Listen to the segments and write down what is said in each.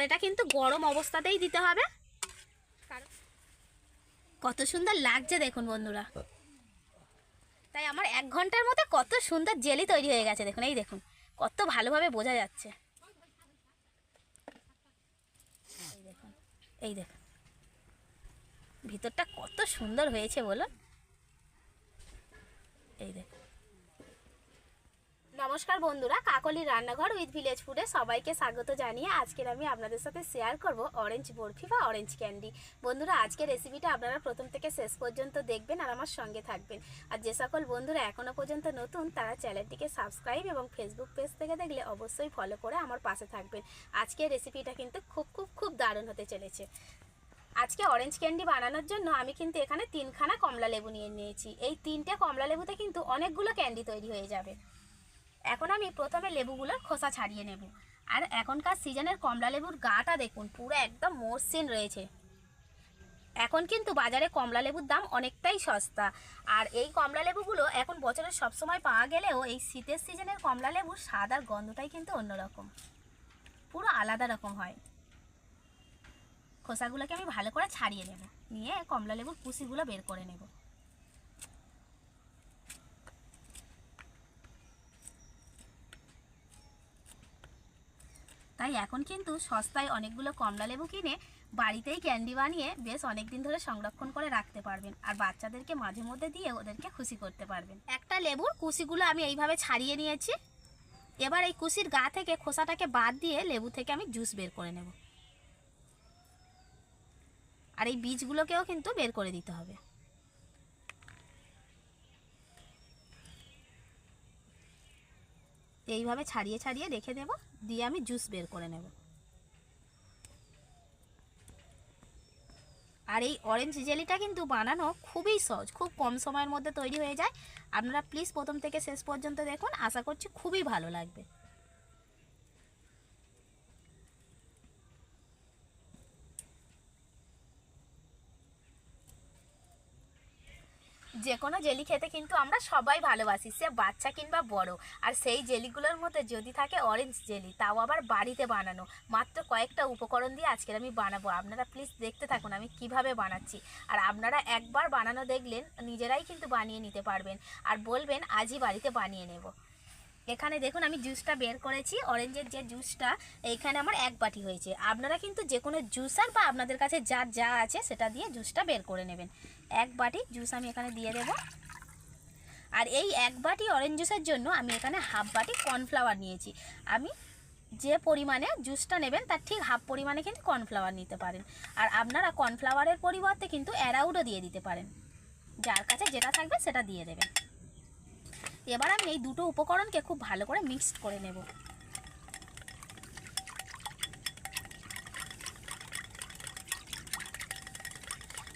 আর এটা কিন্তু গরম অবস্থাতেই দিতে হবে। কত সুন্দর লাগছে দেখুন বন্ধুরা। তাই আমার এক ঘণ্টার মধ্যে কত সুন্দর জেলি তৈরি হয়ে গেছে, দেখুন, এই দেখুন, কত ভালোভাবে বোঝা যাচ্ছে। এই দেখুন এই দেখুন, ভিতরটা কত সুন্দর হয়েছে বলুন এই দেখুন নমস্কার বন্ধুরা কাকলির রান্নাঘর উইথ ভিলেজ ফুডে সবাইকে স্বাগত জানিয়ে আজকের আমি আপনাদের সাথে শেয়ার করব অরেঞ্জ বরফি বা অরেঞ্জ ক্যান্ডি বন্ধুরা, আজকের রেসিপিটা আপনারা প্রথম থেকে শেষ পর্যন্ত দেখবেন আর আমার সঙ্গে থাকবেন। আর যে সকল বন্ধুরা এখনও পর্যন্ত নতুন, তারা চ্যানেলটিকে সাবস্ক্রাইব এবং ফেসবুক পেজ থেকে দেখলে অবশ্যই ফলো করে আমার পাশে থাকবেন। আজকের রেসিপিটা কিন্তু খুব খুব খুব দারুণ হতে চলেছে। আজকে অরেঞ্জ ক্যান্ডি বানানোর জন্য আমি কিন্তু এখানে তিনখানা কমলা লেবু নিয়ে নিয়েছি। এই তিনটে কমলা লেবুতে কিন্তু অনেকগুলো ক্যান্ডি তৈরি হয়ে যাবে। এখন আমি প্রথমে লেবুগুলোর খোসা ছাড়িয়ে নেব। আর এখনকার সিজনের কমলা লেবুর গাটা দেখুন, পুরো একদম মসৃণ রয়েছে। এখন কিন্তু বাজারে কমলা লেবুর দাম অনেকটাই সস্তা। আর এই কমলা লেবুগুলো এখন বছরের সবসময় পাওয়া গেলেও এই শীতের সিজনের কমলা লেবুর স্বাদ আর গন্ধটাই কিন্তু অন্যরকম। পুরো আলাদা রকম হয়। খোসাগুলোকে আমি ভালো করে ছাড়িয়ে নেব। নিয়ে কমলা লেবুর কুচিগুলো বের করে নেব। তাই এখন কিন্তু সস্তায় অনেকগুলো কমলা লেবু কিনে বাড়িতেই ক্যান্ডি বানিয়ে বেশ অনেক দিন ধরে সংরক্ষণ করে রাখতে পারবেন। আর বাচ্চাদেরকে মাঝে মধ্যে দিয়ে ওদেরকে খুশি করতে পারবেন। একটা লেবুর কুচিগুলো আমি এইভাবে ছাড়িয়ে নিয়েছি। এবার এই কুচির গা থেকে খোসাটাকে বাদ দিয়ে লেবু থেকে আমি জুস বের করে নেব। আর এই বীজগুলোকেও কিন্তু বের করে দিতে হবে। এইভাবে ছাড়িয়ে ছাড়িয়ে রেখে দেব, দিয়ে আমি জুস বের করে নেব। আর এই অরেঞ্জ জেলিটা কিন্তু বানানো খুবই সহজ, খুব কম সময়ের মধ্যে তৈরি হয়ে যায়। আপনারা প্লিজ প্রথম থেকে শেষ পর্যন্ত দেখুন, আশা করছি খুবই ভালো লাগবে। যে কোনো জেলি খেতে কিন্তু আমরা সবাই ভালোবাসি, সে বাচ্চা কিংবা বড়। আর সেই জেলিগুলোর মধ্যে যদি থাকে অরেঞ্জ জেলি, তাও আবার বাড়িতে বানানো। মাত্র কয়েকটা উপকরণ দিয়ে আজকের আমি বানাবো। আপনারা প্লিজ দেখতে থাকুন আমি কীভাবে বানাচ্ছি। আর আপনারা একবার বানানো দেখলেন, নিজেরাই কিন্তু বানিয়ে নিতে পারবেন। আর বলবেন, আজই বাড়িতে বানিয়ে নেব। এখানে দেখুন আমি জুসটা বের করেছি অরেঞ্জের যে জুসটা এইখানে আমার এক বাটি হয়েছে। আপনারা কিন্তু যে কোনো জুসার বা আপনাদের কাছে যার যা আছে সেটা দিয়ে জুসটা বের করে নেবেন। এক বাটি জুস আমি এখানে দিয়ে দেব। আর এই এক বাটি অরেঞ্জ জুসের জন্য আমি এখানে হাফ বাটি কর্নফ্লাওয়ার নিয়েছি। আমি যে পরিমাণে জুসটা নেবেন, তার ঠিক হাফ পরিমাণে কিন্তু কর্নফ্লাওয়ার নিতে পারেন। আর আপনারা কর্নফ্লাওয়ারের পরিবর্তে কিন্তু অ্যারাউডও দিয়ে দিতে পারেন। যার কাছে যেটা থাকবে সেটা দিয়ে দেবেন। এবার আমি এই দুটো উপকরণকে খুব ভালো করে মিক্সড করে নেব।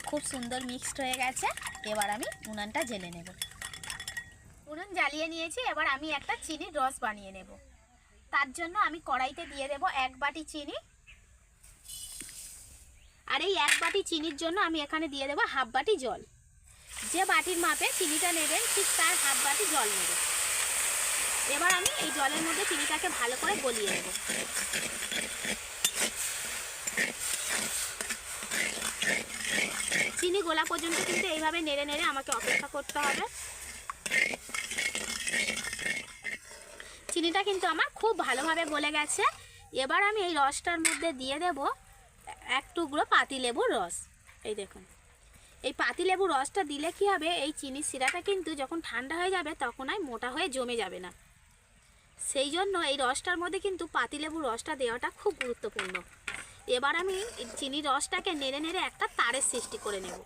খুব সুন্দর মিক্সড হয়ে গেছে। এবার আমি উনানটা জেলে নেব। উনুন জ্বালিয়ে নিয়েছি, এবার আমি একটা চিনির রস বানিয়ে নেব। তার জন্য আমি কড়াইতে দিয়ে দেব এক বাটি চিনি। আর এই এক বাটি চিনির জন্য আমি এখানে দিয়ে দেবো হাফ বাটি জল। যে বাটির মাপে চিনিটা নেবেন, ঠিক তার হাফ বাটি জল নেবেন। এবার আমি এই জলের মধ্যে চিনিটাকে ভালো করে গলিয়ে নেব। চিনি গোলা পর্যন্ত কিন্তু এইভাবে নেড়ে নেড়ে আমাকে অপেক্ষা করতে হবে। চিনিটা কিন্তু আমার খুব ভালোভাবে গলে গেছে। এবার আমি এই রসটার মধ্যে দিয়ে দেব এক টুকরো পাতি লেবুর রস। এই দেখুন। এই পাতিলেবু রসটা দিলে কি হবে? এই চিনির সিরাটা কিন্তু যখন ঠান্ডা হয়ে যাবে তখন আর মোটা হয়ে জমে যাবে না। সেই জন্য এই রসটার মধ্যে কিন্তু পাতিলেবু রসটা দেওয়াটা খুব গুরুত্বপূর্ণ। এবার আমি চিনির রসটাকে নেড়ে নেড়ে একটা তারের সৃষ্টি করে নেব।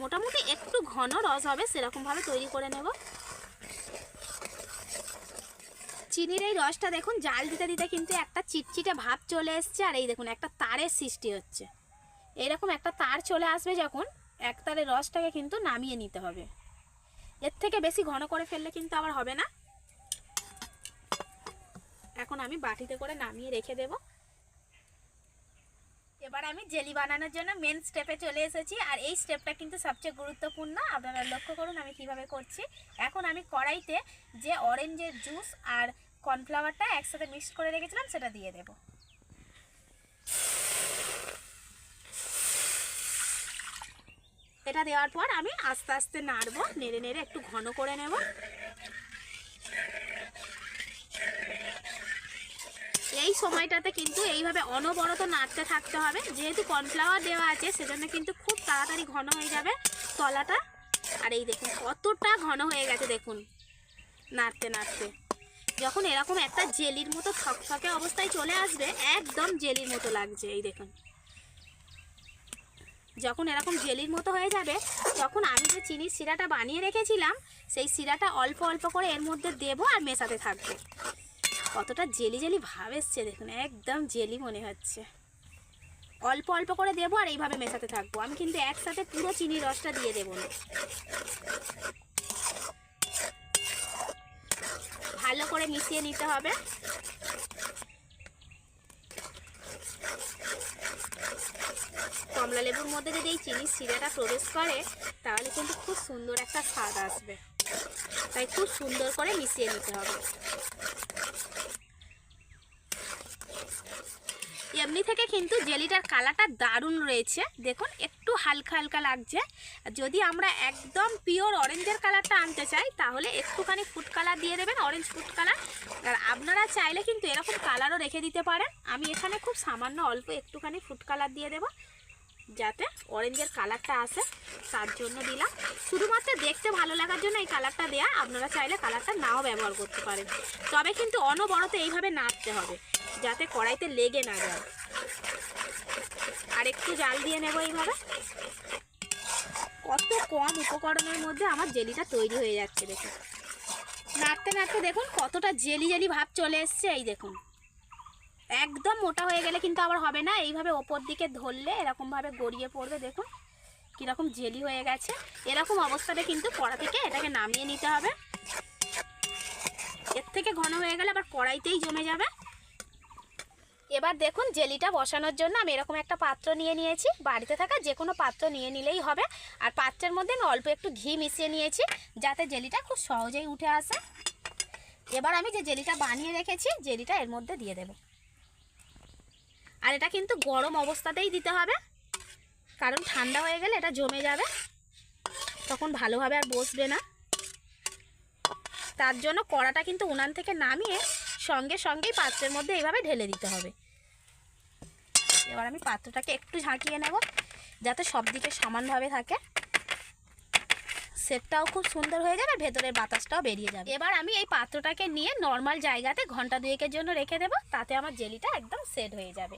মোটামুটি একটু ঘন রস হবে, সেরকমভাবে তৈরি করে নেব। চিনির এই রসটা দেখুন, জাল দিতে দিতে কিন্তু একটা চিটচিটে ভাব চলে এসছে, আর এই দেখুন একটা তারের সৃষ্টি হচ্ছে। এরকম একটা তার চলে আসবে যখন এক তারের রসটাকে কিন্তু নামিয়ে নিতে হবে। এর থেকে বেশি ঘন করে ফেললে কিন্তু আবার হবে না। এখন আমি বাটিতে করে নামিয়ে রেখে দেব। এবার আমি জেলি বানানোর জন্য মেন স্টেপে চলে এসেছি আর এই স্টেপটা কিন্তু সবচেয়ে গুরুত্বপূর্ণ। আপনারা লক্ষ্য করুন আমি কীভাবে করছি। এখন আমি কড়াইতে যে অরেঞ্জের জুস আর কর্নফ্লাওয়ারটা একসাথে মিক্স করে রেখেছিলাম সেটা দিয়ে দেবো। এটা দেওয়ার পর আমি আস্তে আস্তে নাড়বো, নেড়ে নেড়ে একটু ঘন করে নেব। এই সময়টাতে কিন্তু এইভাবে অনবরত নাড়তে থাকতে হবে। যেহেতু কর্নফ্লাওয়ার দেওয়া আছে, সেজন্য কিন্তু খুব তাড়াতাড়ি ঘন হয়ে যাবে তলাটা। আর এই দেখুন, কতটা ঘন হয়ে গেছে দেখুন, নাড়তে নাড়তে। যখন এরকম একটা জেলির মতো থকথকে অবস্থায় চলে আসবে, একদম জেলির মতো লাগছে, এই দেখুন। যখন এরকম জেলির মতো হয়ে যাবে, তখন আমি যে চিনির শিরাটা বানিয়ে রেখেছিলাম, সেই শিরাটা অল্প অল্প করে এর মধ্যে দেবো আর মেশাতে থাকব। কতটা জেলি জেলি ভাব এসছে দেখুন, একদম জেলি মনে হচ্ছে। অল্প অল্প করে দেবো আর এইভাবে মেশাতে থাকব। আমি কিন্তু একসাথে পুরো চিনির রসটা দিয়ে দেবো না। ভালো করে মিশিয়ে নিতে হবে। কমলা লেবুর মধ্যে যদি এই চিনির শিরাটা প্রবেশ করে, তাহলে কিন্তু খুব সুন্দর একটা স্বাদ আসবে। তাই খুব সুন্দর করে মিশিয়ে নিতে হবে। এমনি থেকে কিন্তু জেলিটার কালারটা দারুণ রয়েছে। দেখুন, একটু হালকা হালকা লাগছে। যদি আমরা একদম পিওর অরেঞ্জের কালারটা আনতে চাই, তাহলে একটুখানি ফুড কালার দিয়ে দেবেন অরেঞ্জ ফুড কালার আর আপনারা চাইলে কিন্তু এরকম কালারও রেখে দিতে পারেন। আমি এখানে খুব সামান্য অল্প একটুখানি ফুড কালার দিয়ে দেবো। যাতে অরেঞ্জের কালারটা আসে, তার জন্য দিলাম। শুধুমাত্র দেখতে ভালো লাগার জন্য এই কালারটা দেয়া, আপনারা চাইলে কালারটা নাও ব্যবহার করতে পারেন। তবে কিন্তু অনবরত এইভাবে নাড়তে হবে, যাতে কড়াইতে লেগে না যায়। আর একটু জাল দিয়ে নেব এইভাবে। কত কম উপকরণের মধ্যে আমার জেলিটা তৈরি হয়ে যাচ্ছে, দেখুন। নাড়তে নাড়তে দেখুন কতটা জেলি জেলি ভাব চলে এসছে, এই দেখুন। একদম মোটা হয়ে গেলে কিন্তু আবার হবে না। এইভাবে ওপর দিকে ধরলে এরকমভাবে গড়িয়ে পড়বে, দেখুন। কীরকম জেলি হয়ে গেছে। এরকম অবস্থাতে কিন্তু কড়া থেকে এটাকে নামিয়ে নিতে হবে। এর থেকে ঘন হয়ে গেলে আবার কড়াইতেই জমে যাবে। এবার দেখুন জেলিটা বসানোর জন্য আমি এরকম একটা পাত্র নিয়ে নিয়েছি। বাড়িতে থাকা যে কোনো পাত্র নিয়ে নিলেই হবে। আর পাত্রের মধ্যে আমি অল্প একটু ঘি মিশিয়ে নিয়েছি, যাতে জেলিটা খুব সহজেই উঠে আসে। এবার আমি যে জেলিটা বানিয়ে রেখেছি, জেলিটা এর মধ্যে দিয়ে দেব। আর এটা কিন্তু গরম অবস্থাতেই দিতে হবে। কারণ ঠান্ডা হয়ে গেলে এটা জমে যাবে। তখন ভালোভাবে আর বসবে না। তার জন্য কড়াটা কিন্তু উনান থেকে নামিয়ে সঙ্গে সঙ্গেই পাত্রের মধ্যে এইভাবে ঢেলে দিতে হবে। এবার আমি পাত্রটাকে একটু ঝাঁকিয়ে নেব, যাতে সব দিকে সমানভাবে থাকে। সেটটাও খুব সুন্দর হয়ে যাবে, ভেতরের বাতাসটাও বেরিয়ে যাবে। এবার আমি এই পাত্রটাকে নিয়ে নর্মাল জায়গাতে ঘণ্টা দুয়েকের জন্য রেখে দেবো, তাতে আমার জেলিটা একদম সেট হয়ে যাবে।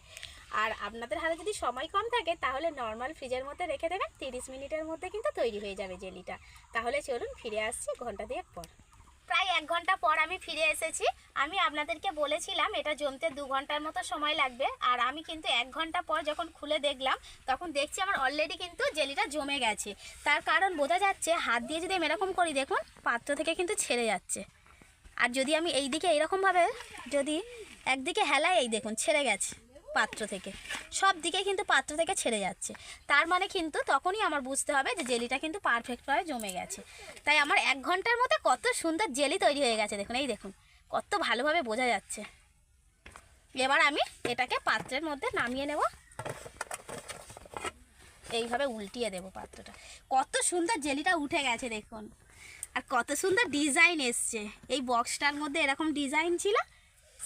আর আপনাদের হাতে যদি সময় কম থাকে, তাহলে নর্মাল ফ্রিজের মধ্যে রেখে দেবেন, তিরিশ মিনিটের মধ্যে কিন্তু তৈরি হয়ে যাবে জেলিটা। তাহলে চলুন ফিরে আসছি ঘণ্টা দুয়েক পর। প্রায় এক ঘণ্টা পর আমি ফিরে এসেছি। আমি আপনাদেরকে বলেছিলাম, এটা জমতে দু ঘণ্টার মতো সময় লাগবে। আর আমি কিন্তু এক ঘণ্টা পর যখন খুলে দেখলাম, তখন দেখছি আমার অলরেডি কিন্তু জেলিটা জমে গেছে। তার কারণ বোঝা যাচ্ছে, হাত দিয়ে যদি আমি এরকম করি, দেখুন, পাত্র থেকে কিন্তু ছেড়ে যাচ্ছে। আর যদি আমি এই দিকে এইরকমভাবে যদি একদিকে হেলাই, এই দেখুন, ছেড়ে গেছে। পাত্র থেকে। সব দিকে কিন্তু পাত্র থেকে ছেড়ে যাচ্ছে। তার মানে কিন্তু তখনই আমার বুঝতে হবে যে জেলিটা কিন্তু পারফেক্টভাবে জমে গেছে। তাই আমার এক ঘণ্টার মধ্যে কত সুন্দর জেলি তৈরি হয়ে গেছে দেখুন, এই দেখুন, কত ভালোভাবে বোঝা যাচ্ছে। এবার আমি এটাকে পাত্রের মধ্যে নামিয়ে নেব। এইভাবে উল্টিয়ে দেব পাত্রটা। কত সুন্দর জেলিটা উঠে গেছে দেখুন। আর কত সুন্দর ডিজাইন এসছে। এই বক্সটার মধ্যে এরকম ডিজাইন ছিল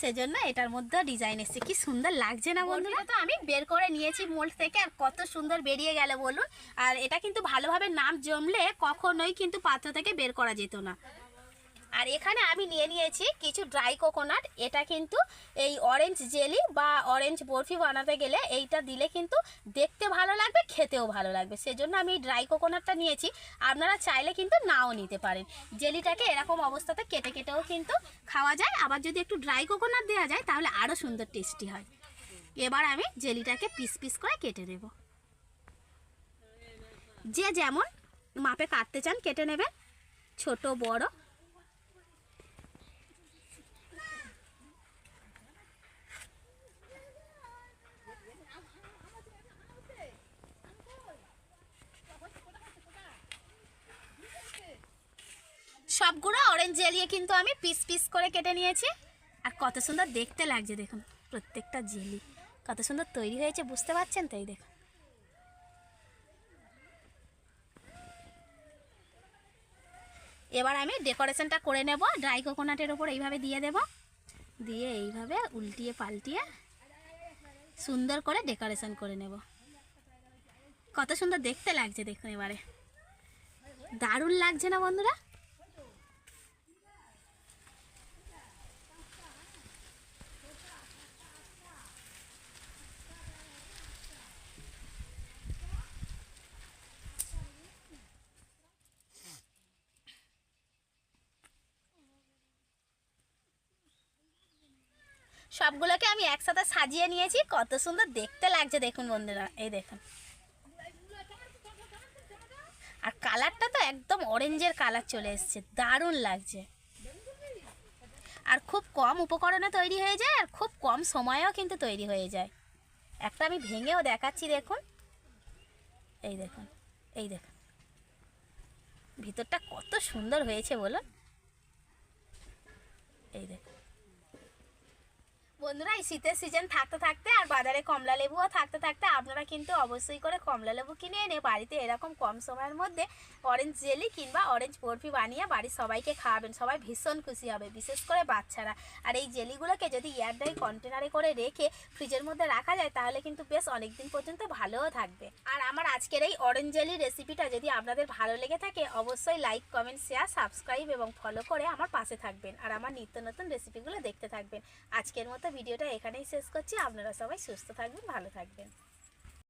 সেজন্য এটার মধ্যে ডিজাইন এসছে। কি সুন্দর লাগছে না বন্ধুরা? তো আমি বের করে নিয়েছি মোল্ড থেকে, আর কত সুন্দর বেরিয়ে গেল বলুন। আর এটা কিন্তু ভালোভাবে নাম জমলে কখনোই কিন্তু পাত্র থেকে বের করা যেত না। আর এখানে আমি নিয়ে নিয়েছি কিছু ড্রাই কোকোনাট এটা কিন্তু এই অরেঞ্জ জেলি বা অরেঞ্জ বরফি বানাতে গেলে এইটা দিলে কিন্তু দেখতে ভালো লাগবে, খেতেও ভালো লাগবে। সেজন্য আমি এই ড্রাই কোকোনাটটা নিয়েছি। আপনারা চাইলে কিন্তু নাও নিতে পারেন। জেলিটাকে এরকম অবস্থাতে কেটে কেটেও কিন্তু খাওয়া যায়। আবার যদি একটু ড্রাই কোকোনাট দেওয়া যায়, তাহলে আরও সুন্দর টেস্টি হয়। এবার আমি জেলিটাকে পিস পিস করে কেটে দেব যে যেমন মাপে কাটতে চান, কেটে নেবেন। ছোট, বড়। সবগুলো অরেঞ্জ জেলিয়ে কিন্তু আমি পিস পিস করে কেটে নিয়েছি। আর কত সুন্দর দেখতে লাগছে, দেখুন, প্রত্যেকটা জেলি কত সুন্দর তৈরি হয়েছে, বুঝতে পারছেন? তো এই দেখুন। এবার আমি ডেকোরেশনটা করে নেব ড্রাই কোকোনাটের ওপর এইভাবে দিয়ে দেব। দিয়ে এইভাবে উল্টিয়ে পাল্টিয়ে সুন্দর করে ডেকোরেশন করে নেব। কত সুন্দর দেখতে লাগছে, দেখুন এবারে। দারুণ লাগছে না বন্ধুরা? সবগুলোকে আমি একসাথে সাজিয়ে নিয়েছি। কত সুন্দর দেখতে লাগছে। দেখুন বন্ধুরা, এই দেখুন। আর কালারটা তো একদম অরেঞ্জের কালার চলে এসছে। দারুণ লাগছে। আর খুব কম উপকরণে তৈরি হয়ে যায়, আর খুব কম সময়েও কিন্তু তৈরি হয়ে যায়। একটা আমি ভেঙেও দেখাচ্ছি, দেখুন। এই দেখুন এই দেখুন। ভিতরটা কত সুন্দর হয়েছে বলুন। এই দেখুন। বন্ধুরা, এই শীতের সিজন থাকতে থাকতে আর বাজারে কমলা লেবুও থাকতে থাকতে আপনারা কিন্তু অবশ্যই করে কমলা লেবু কিনে এনে বাড়িতে এরকম কম সময়ের মধ্যে অরেঞ্জ জেলি কিংবা অরেঞ্জ বরফি বানিয়ে বাড়ির সবাইকে খাওয়াবেন। সবাই ভীষণ খুশি হবে, বিশেষ করে বাচ্চারা। আর এই জেলিগুলোকে যদি এয়ারড্রাই কন্টেনারে করে রেখে ফ্রিজের মধ্যে রাখা যায়, তাহলে কিন্তু বেশ অনেক দিন পর্যন্ত ভালোও থাকবে। আর আমার আজকের এই অরেঞ্জ জেলি রেসিপিটা যদি আপনাদের ভালো লেগে থাকে, অবশ্যই লাইক কমেন্ট শেয়ার সাবস্ক্রাইব এবং ফলো করে আমার পাশে থাকবেন। আর আমার নিত্য নতুন রেসিপিগুলো দেখতে থাকবেন। আজকের মতো ভিডিওটা এখানেই শেষ করছি। আপনারা সবাই সুস্থ থাকবেন ভালো থাকবেন।